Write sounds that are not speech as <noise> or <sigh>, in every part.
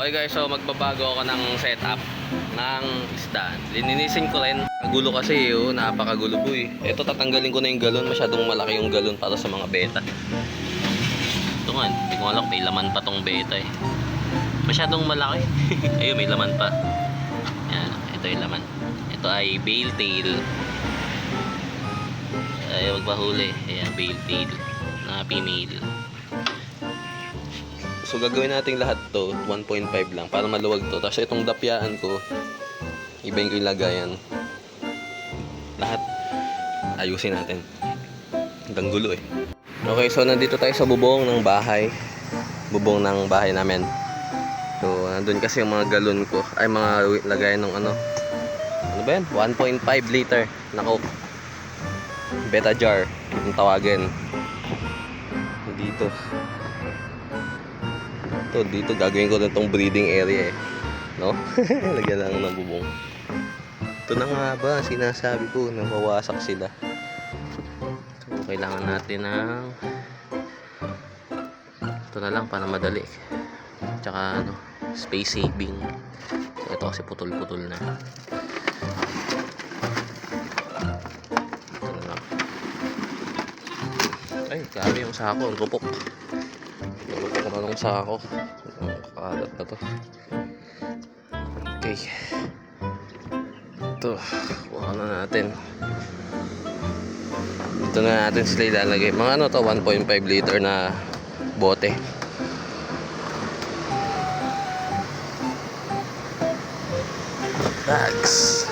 Okay guys, so magbabago ako ng setup ng isda. Lininisin ko rin. Kagulo kasi oh, napakagulo boy. Ito tatanggalin ko na yung galon. Masyadong malaki yung galon para sa mga beta. Ito nga, hindi ko alam may laman pa tong beta eh. Masyadong malaki. <laughs> Ayun, may laman pa. Yan, ito yung laman. Ito ay bale tail. Ay, wag mahuli. Ayan, bale tail na female. So gagawin natin lahat to 1.5 lang para maluwag to. Tapos itong dapyaan ko, ko yung lagayan. Lahat ayusin natin. Hanggang gulo eh. Okay, so nandito tayo sa bubong ng bahay. Bubong ng bahay namin. So, nandun kasi yung mga galon ko. Ay, mga lagayan ng ano. Ano ba yan? 1.5 liter na coke. Beta jar. Yung tawagin. Dito. Ito, dito gagawin ko na itong breeding area eh. No? <laughs> Lagyan lang ng bubong. Ito na nga ba, sinasabi ko, nawawasak sila. So, kailangan natin ng... Ito na lang para madali. Tsaka ano, space saving. So, ito kasi putol-putol na. Ito na. Ay, grabe yung sako, ang rupok. Na nung sako. Ang kakalat na to. Okay. Ito, kuha na natin. Ito na natin sila ilalagay. Mga ano to, 1.5 liter na bote. Bags.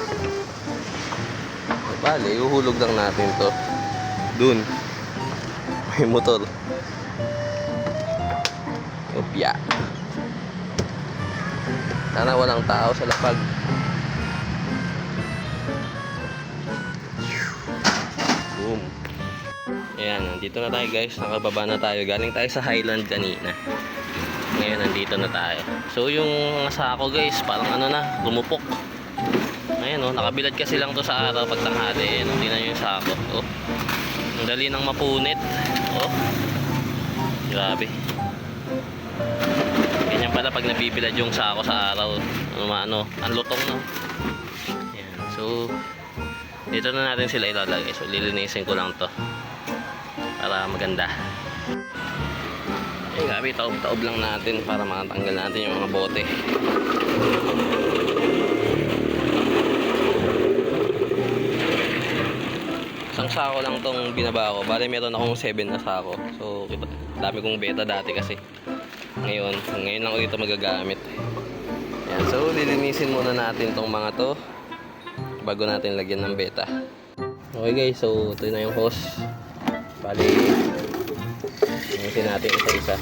Bale, uhulog lang natin to. Dun. May motor. Opya. Sana walang tao sa lapag. Boom. Ayan, nandito na tayo guys. Nakababa na tayo. Galing tayo sa Highland kanina. Ngayon, nandito na tayo. So, yung mga sako guys, parang ano na, lumupok. Ayan oh, nakabilad kasi lang to sa araw pag tanghali. Ayan, oh, tingnan nyo yung sako. Oh. Ang dali ng mapunit. Oh. Grabe. Ganyan pala pag nabibilad yung sako sa araw. Ano, ano, ang lutong no. Ayan. So, dito na natin sila ilalagay. So, lilinisin ko lang to. Para maganda. Eh, grabe, taob-taob lang natin para makatanggal natin yung mga bote. Isang sako lang tong binaba ko. Bale, meron akong 7 na sako. So, kita, dami kong beta dati kasi. Ngayon, ngayon lang ulit ito magagamit. Yan. So, lilinisin muna natin tong mga to bago natin lagyan ng beta. Okay guys, so ito na yung hose. Bali, linisin natin isa-isa.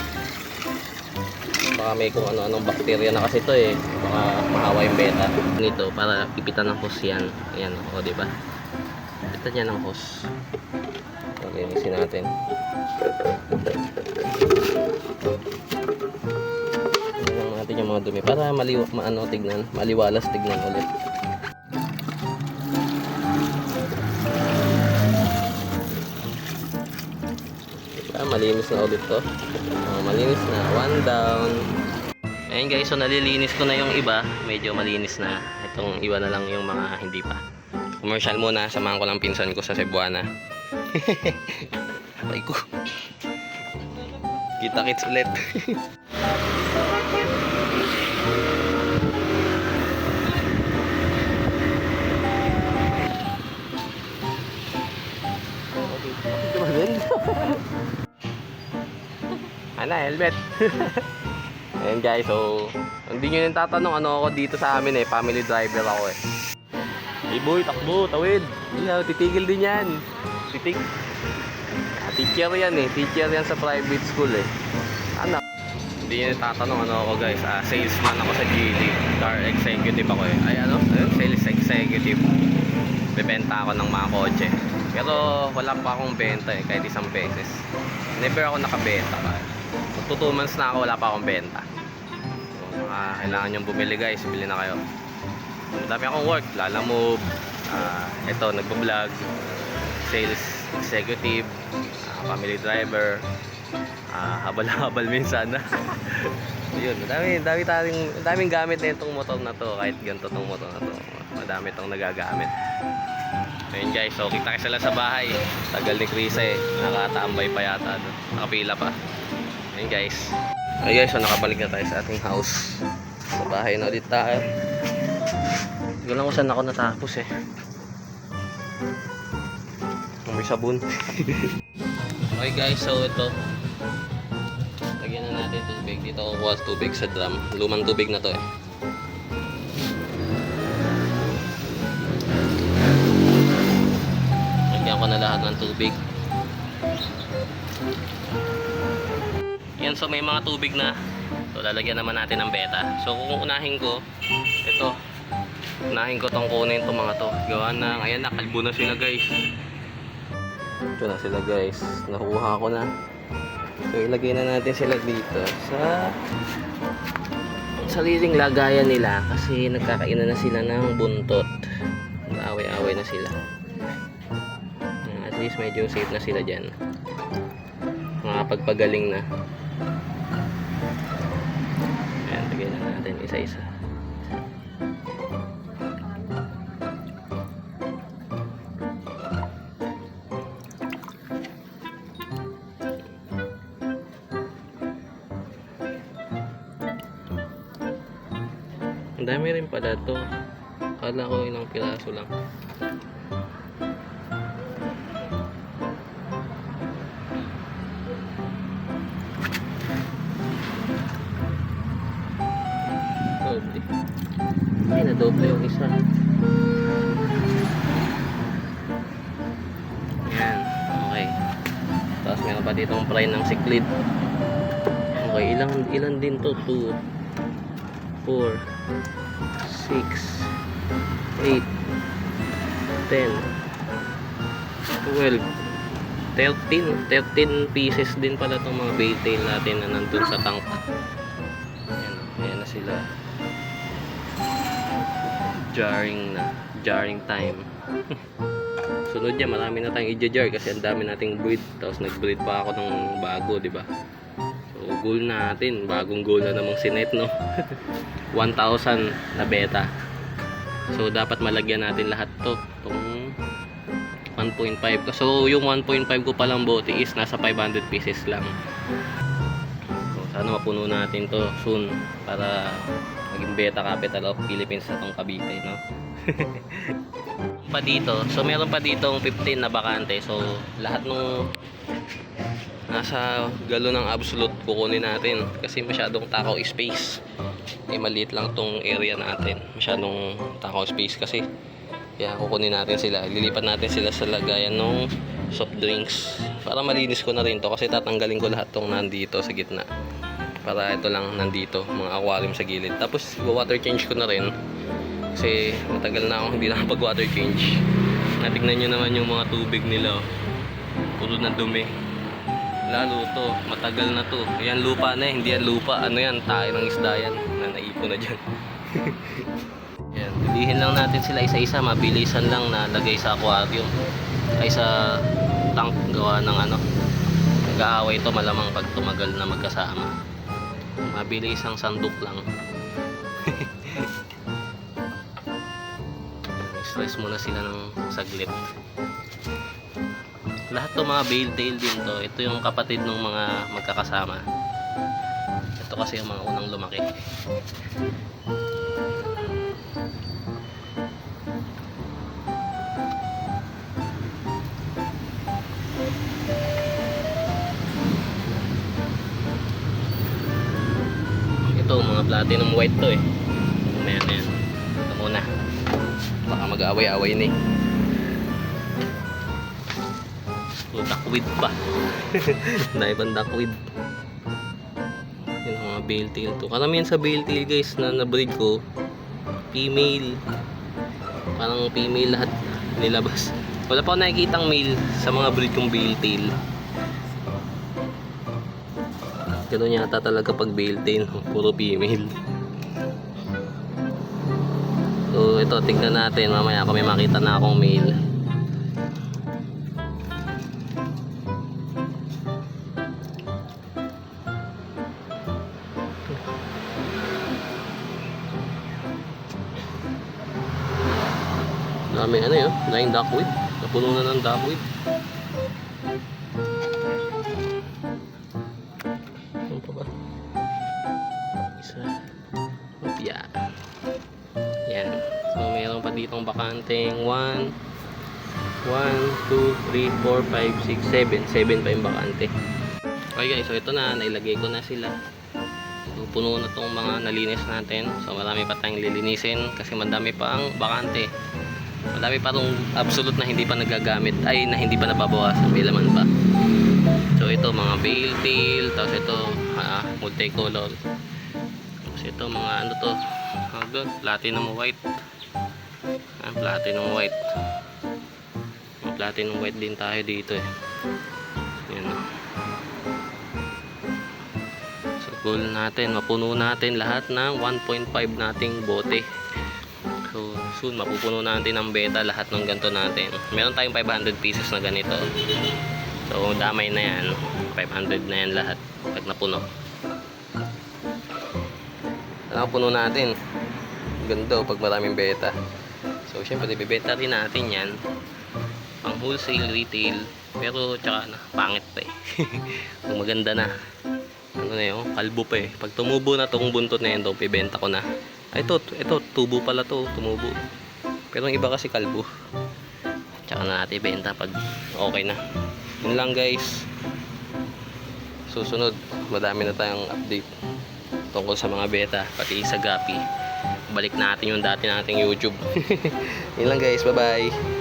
Baka may kung ano-anong bakterya na kasi ito eh. Baka mahawa yung beta. Nito, para pipitan ng hose yan. Ayan, o, di ba? Pipitan niya ng hose. So, linisin natin. Tingnan natin yung mga dumi para maliw maano tignan, maliwalas tignan ulit. Diba, malinis na ulit to. Oh, malinis na. One down. Ayan guys, so nalilinis ko na yung iba. Medyo malinis na. Itong iba na lang yung mga hindi pa. Commercial muna. Samahan ko lang pinsan ko sa Cebuana. <laughs> Ay ko. Kita kits ulit. <laughs> ano, helmet. Ayan guys, so hindi nyo yung tatanong ano ako dito sa amin eh, family driver ako eh. Hey boy, takbo, tawid. Yeah, titigil din yan. Titig. Teacher yan eh, teacher yan sa private school eh. Ano? Hindi nyo tatanong ano ako guys, ah, salesman ako sa GD. Car executive ako eh. Ay ano, sales executive. Bebenta ako ng mga kotse. Pero wala pa akong benta eh, kahit isang beses. Never ako nakabenta ka. So, 2 months na ako, wala pa akong benta. So, ah, kailangan nyo bumili guys, bili na kayo. Madami akong work, Lala Move, ah, ito, nagbo-vlog, sales executive, ah, family driver, ah, habal-habal <laughs> minsan na. <laughs> Yun, madami, dami tayong, daming gamit na itong motor na to. Kahit ganito tong motor na to. Madami itong nagagamit. Ayun guys, so kita kayo sila sa bahay. Tagal ni Chris eh. Nakatambay pa yata doon. Nakapila pa. Ayun guys. Ayun guys, so nakabalik na tayo sa ating house. Sa bahay na ulit tayo. Hindi ko lang kung saan ako natapos eh. May sabon. <laughs> okay guys, so ito. Lagyan na natin tubig. Dito ako kuha tubig sa drum. Lumang tubig na to eh. Lagyan ko na lahat ng tubig. Yan, so may mga tubig na. So lalagyan naman natin ng beta. So kung unahin ko, ito. Unahin ko tong kunin itong mga to. Gawa na, ayan na, kalbo na sila guys. Ito na sila guys. Nakuha ko na. So ilagay na natin sila dito sa sariling lagayan nila kasi nagkakainan na sila ng buntot. Nag-away-away na sila. Ayan, At least medyo safe na sila dyan. Makapagpagaling na. Ayan, lagay na natin isa-isa. Dami rin pala to. Kala ko ilang piraso lang. Doble. Ay, nadoble yung isa. Yan. Okay. Tapos meron pa ditong fry ng siklid. Okay, ilang ilan din to? 2 4 6 8 10 12 13 13 pieces din pala itong mga bait tail natin na nandun sa tank. Ayan, ayan na sila. Jarring na. Jarring time. <laughs> Sunod niya marami na tayong i-jar kasi ang dami nating breed. Tapos nag-breed pa ako ng bago di ba so goal natin bagong goal na namang sinet no <laughs> 1,000 na beta. So, dapat malagyan natin lahat to. Itong 1.5. So, yung 1.5 ko palang bote is nasa 500 pieces lang. So, sana mapuno natin to soon para maging beta capital of Philippines sa tong Cavite, no? <laughs> pa dito. So, meron pa ditong 15 na bakante. So, lahat nung nasa galo ng absolute kukunin natin kasi masyadong takaw space. Eh maliit lang tong area natin. Masyadong takaw space kasi. Kaya kukunin natin sila. Lilipat natin sila sa lagayan ng soft drinks. Para malinis ko na rin to kasi tatanggalin ko lahat tong nandito sa gitna. Para ito lang nandito mga aquarium sa gilid. Tapos water change ko na rin. Kasi matagal na ako hindi nakapag water change. Natignan nyo naman yung mga tubig nila oh. puro na dumi lalo to matagal na to. Yan lupa na eh. Hindi yan lupa. Ano yan? Tayo ng isda yan. Na naipon na dyan. <laughs> Yan bilihin lang natin sila isa-isa. Mabilisan lang na lagay sa aquarium. Ay sa tank. Gawa ng ano. Nag-aaway to. Malamang pag tumagal na magkasama. Mabilis ang sandok lang. <laughs> Stress muna sila ng saglit lahat to mga bale tail din to. Ito yung kapatid ng mga magkakasama. Ito kasi yung mga unang lumaki. Ito mga platinum white to eh. Ayan ayan. Ito muna baka mag-away-away na eh So, duckweed pa. Dahil <laughs> pang duckweed. Yun ang mga bale tail to. Karamihan sa bale tail guys na na-breed ko, female. Parang female lahat nilabas. Wala pa ako nakikitang male sa mga breed kong bale tail. Ganun yata talaga pag bale tail, puro female. So ito, tignan natin mamaya kung may makita na akong male. Dami ano yun, daming duckweed. Napuno na ng duckweed. Ano pa? Isa. Opya. Yan. So, mayroon pa ditong bakanteng 1, 1, 2, 3, 4, 5, 6, 7. 7 pa yung bakante. Okay guys, so ito na, nailagay ko na sila. Puno na tong mga nalinis natin. So, marami pa tayong lilinisin kasi madami pa ang bakante. Madami pa tong absolute na hindi pa nagagamit. Ay, na hindi pa nababawasan. May laman pa. So, ito mga bale tail. Tapos ito, ah, multicolor. Tapos ito, mga ano to. Ano? Platinum white. Ah, platinum white. Mga platinum white din tayo dito eh. Yan oh. So, goal natin, mapuno natin lahat ng 1.5 nating bote. So, soon mapupuno natin ng beta lahat ng ganito natin. Meron tayong 500 pieces na ganito. So, damay na yan. 500 na yan lahat pag napuno. Napuno natin. Ganda oh, pag maraming beta. So, syempre, ibibenta rin natin yan. Pang wholesale, retail. Pero, tsaka na, pangit pa eh. <laughs> Kung maganda na. Ano na yun, kalbo pa eh. Pag tumubo na tong buntot na yun, daw, pibenta ko na. Ay, ito, ito, tubo pala to, tumubo. Pero yung iba kasi kalbo. Tsaka na natin ibenta pag okay na. Yun lang guys. Susunod, madami na tayong update tungkol sa mga beta, pati sa Gapi. Balik natin yung dati nating YouTube. <laughs> Yun lang guys, bye bye.